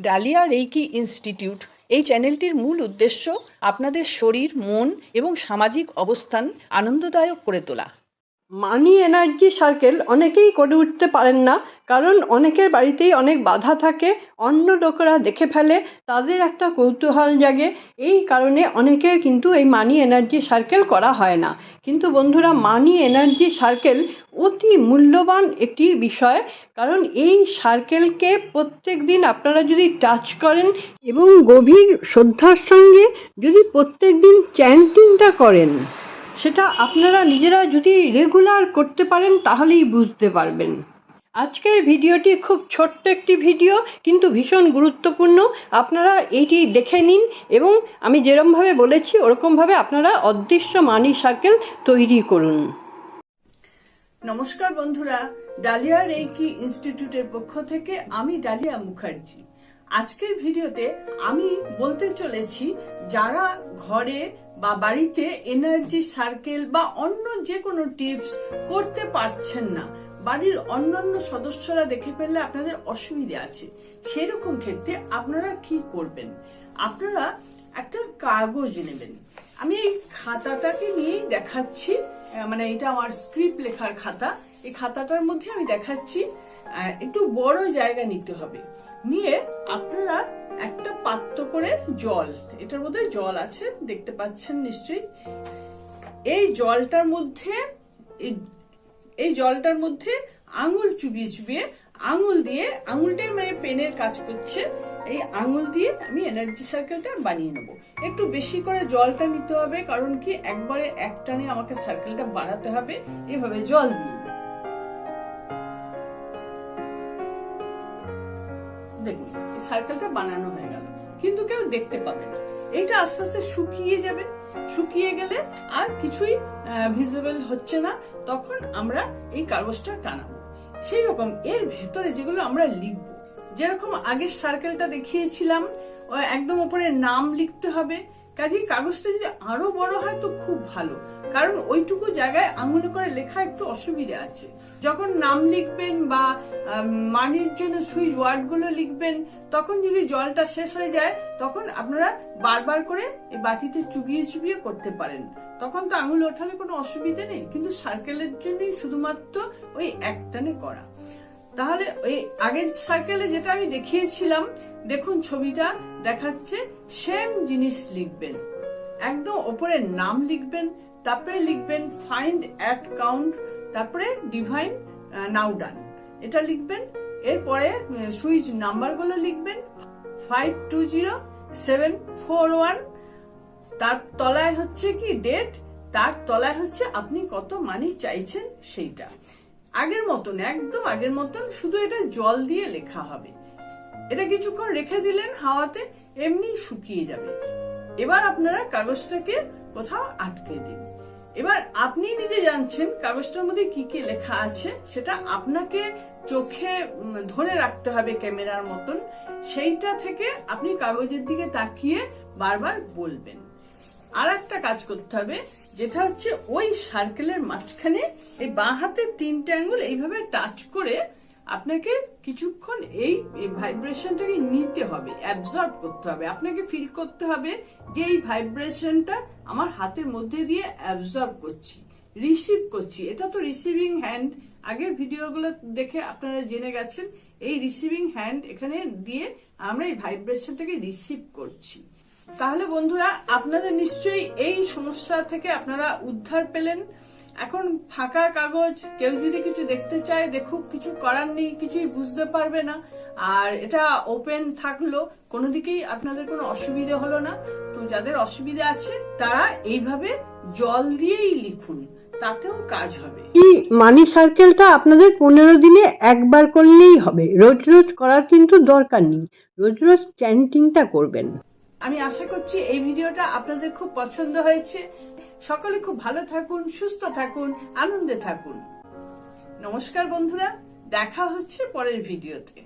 Dahlia reiki institute এই চ্যানেলটির মূল উদ্দেশ্য আপনাদের শরীর, মন এবং সামাজিক অবস্থান আনন্দদায়ক করে তোলা। মানি এনার্জি সার্কেল অনেকেই করে উঠতে পারেন না, কারণ অনেকের বাড়িতেই অনেক বাধা থাকে, অন্য লোকেরা দেখে ফেলে, তাদের একটা কৌতূহল জাগে। এই কারণে অনেকের কিন্তু এই মানি এনার্জি সার্কেল করা হয় না। কিন্তু বন্ধুরা, মানি এনার্জি সার্কেল অতি মূল্যবান একটি বিষয়, কারণ এই সার্কেলকে প্রত্যেক দিন আপনারা যদি টাচ করেন এবং গভীর শ্রদ্ধার সঙ্গে যদি প্রত্যেক দিন চ্যান্টিংটা করেন। সেটা আপনারা নিজেরা যদি রেগুলার করতে পারেন, তাহলেই বুঝতে পারবেন। আজকের ভিডিওটি খুব ছোট্ট একটি ভিডিও, কিন্তু ভীষণ গুরুত্বপূর্ণ। আপনারা এইটি দেখে নিন এবং আমি যেরমভাবে বলেছি, ওরকমভাবে আপনারা অদৃশ্য মানি সার্কেল তৈরি করুন। নমস্কার বন্ধুরা, ডালিয়া রেইকি ইনস্টিটিউটের পক্ষ থেকে আমি ডালিয়া মুখার্জি। আজকের ভিডিওতে আমি বলতে চলেছি, যারা ঘরে বা বাড়িতে এনার্জি সার্কেল বা অন্য যে কোনো টিপস করতে পারছেন না, বাড়ির অন্যান্য সদস্যরা দেখে ফেললে আপনাদের অসুবিধে আছে। সেরকম ক্ষেত্রে আপনারা কি করবেন? আপনারা একটা কাগজ নেবেন। আমি এই খাতাটাকে নিয়েই দেখাচ্ছি মানে এটা আমার স্ক্রিপ্ট লেখার খাতা। এই খাতাটার মধ্যে আমি দেখাচ্ছি একটু বড় জায়গা নিতে হবে। নিয়ে আপনারা একটা পাত্র করে জল, এটার মধ্যে জল আছে, দেখতে পাচ্ছেন নিশ্চয়ই। এই জলটার মধ্যে, এই- জলটার মধ্যে আঙুল চুবিয়ে চুবিয়ে, আঙুল দিয়ে আঙুলটাই মানে পেনের কাজ করছে, এই আঙুল দিয়ে আমি এনার্জি সার্কেলটা বানিয়ে নেব। একটু বেশি করে জলটা নিতে হবে, কারণ কি একবারে একটানে আমাকে সার্কেলটা বাড়াতে হবে, এভাবে জল দিয়ে। দেখুন, এই সার্কেলটা বানানো হয়ে গেল। কিন্তু কেউ দেখতে পাবে না। এইটা আস্তে আস্তে শুকিয়ে যাবে। শুকিয়ে গেলে আর কিছুই ভিজিবল হচ্ছে না। তখন আমরা এই কাগজটা টানাবো। সেই রকম এর ভেতরে যেগুলো আমরা লিখব। যেরকম আগের সার্কেলটা দেখিয়েছিলাম একদম ওপরে নাম লিখতে হবে। কাজেই কাগজটা যদি আরও বড় হয় তো খুব ভালো। কারণ ওইটুকু জায়গায় আঙুলে করে লেখা একটু অসুবিধা আছে। যখন নাম লিখবেন বা মানির জন্য সুইচ ওয়ার্ডগুলো লিখবেন, তখন যদি জলটা শেষ হয়ে যায়, তখন আপনারা বারবার করে এই বাটিতে চুবিয়ে চুবিয়ে করতে পারেন। তখন তো আঙুল ওঠালে কোনো অসুবিধা নেই। কিন্তু সার্কেলের জন্যই শুধুমাত্র ওই একটানে করা। তাহলে ওই আগের সার্কেলে যেটা আমি দেখিয়েছিলাম, দেখুন ছবিটা দেখাচ্ছে সেম জিনিস লিখবেন। একদম ওপরে নাম লিখবেন, তারপরে লিখবেন ফাইন্ড অ্যাট কাউন্ট তারপরে ডিভাইন নাও ডান এটা লিখবেন, এরপরে সুইচ নাম্বারগুলো লিখবেন five two zero seven four one তার তলায় হচ্ছে কি ডেট তার তলায় হচ্ছে আপনি কত মানি চাইছেন সেইটা। আগের মতন, একদম আগের মতন, শুধু এটা জল দিয়ে লেখা হবে। এটা কিছুক্ষণ রেখে দিলেন, হাওয়াতে এমনি শুকিয়ে যাবে। এবার আপনারা কাগজটাকে কোথাও আটকে দিন। এবার আপনি নিজে জানছেন কাগজটার মধ্যে কি কি লেখা আছে, সেটা আপনাকে চোখে ধরে রাখতে হবে ক্যামেরার মতন। সেইটা থেকে আপনি কাগজের দিকে তাকিয়ে বারবার বলবেন। আর একটা কাজ করতে হবে, যেটা হচ্ছে ওই সার্কেলের মাঝখানে এই বাঁ হাতের তিনটে আঙ্গুল এইভাবে টাচ করে আপনাকে কিছুক্ষণ এই ভাইব্রেশনটাকে নিতে হবে অ্যাবজর্ব করতে হবে। আপনাকে ফিল করতে হবে যে এই ভাইব্রেশনটা আমার হাতের মধ্যে দিয়ে অ্যাবজর্ব করছি রিসিভ করছি। এটা তো রিসিভিং হ্যান্ড আগের ভিডিওগুলো দেখে আপনারা জেনে গেছেন, এই রিসিভিং হ্যান্ড এখানে দিয়ে আমরা এই ভাইব্রেশনটাকে রিসিভ করছি। তাহলে বন্ধুরা, আপনাদের নিশ্চয়ই এই সমস্যা থেকে আপনারা উদ্ধার পেলেন। এখন ফাঁকা কাগজ, কেউ যদি কিছু দেখতে চায়, দেখুক, কিছু করার নেই, কিছুই বুঝতে পারবে না। আর এটা ওপেন থাকল, কোনো দিকেই আপনাদের কোনো অসুবিধে হলো না। তো যাদের অসুবিধা আছে, তারা এইভাবে জল দিয়েই লিখুন, তাতেও কাজ হবে। এই মানি সার্কেলটা আপনাদের পনেরো দিনে একবার করলেই হবে। রোজ রোজ করার কিন্তু দরকার নেই। রোজ রোজ চ্যান্টিংটা করবেন। আমি আশা করছি এই ভিডিওটা আপনাদের খুব পছন্দ হয়েছে। সকলে খুব ভালো থাকুন, সুস্থ থাকুন, আনন্দে থাকুন। নমস্কার বন্ধুরা, দেখা হচ্ছে পরের ভিডিওতে।